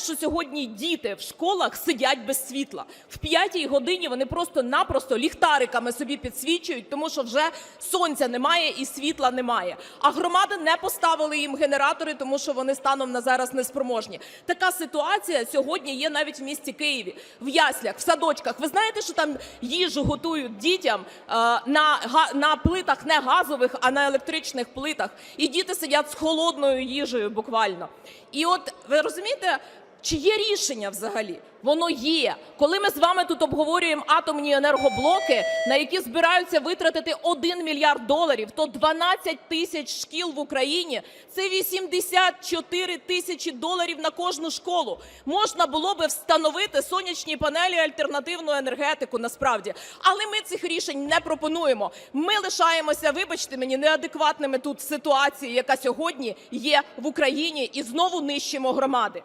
знаєте, що сьогодні діти в школах сидять без світла? В п'ятій годині вони просто-напросто ліхтариками собі підсвічують, тому що вже сонця немає і світла немає. А громади не поставили їм генератори, тому що вони станом на зараз неспроможні. Така ситуація сьогодні є навіть в місті Києві, в яслях, в садочках. Ви знаєте, що там їжу готують дітям е, на, на плитах не газових, а на електричних плитах. І діти сидять з холодною їжею буквально. І от ви розумієте, чи є рішення взагалі? Воно є. Коли ми з вами тут обговорюємо атомні енергоблоки, на які збираються витратити 1 мільярд доларів, то 12 тисяч шкіл в Україні це 84 тисячі доларів на кожну школу. Можна було би встановити сонячні панелі, альтернативну енергетику насправді. Але ми цих рішень не пропонуємо. Ми лишаємося, вибачте мені, неадекватними тут ситуації, яка сьогодні є в Україні, і знову нищимо громади.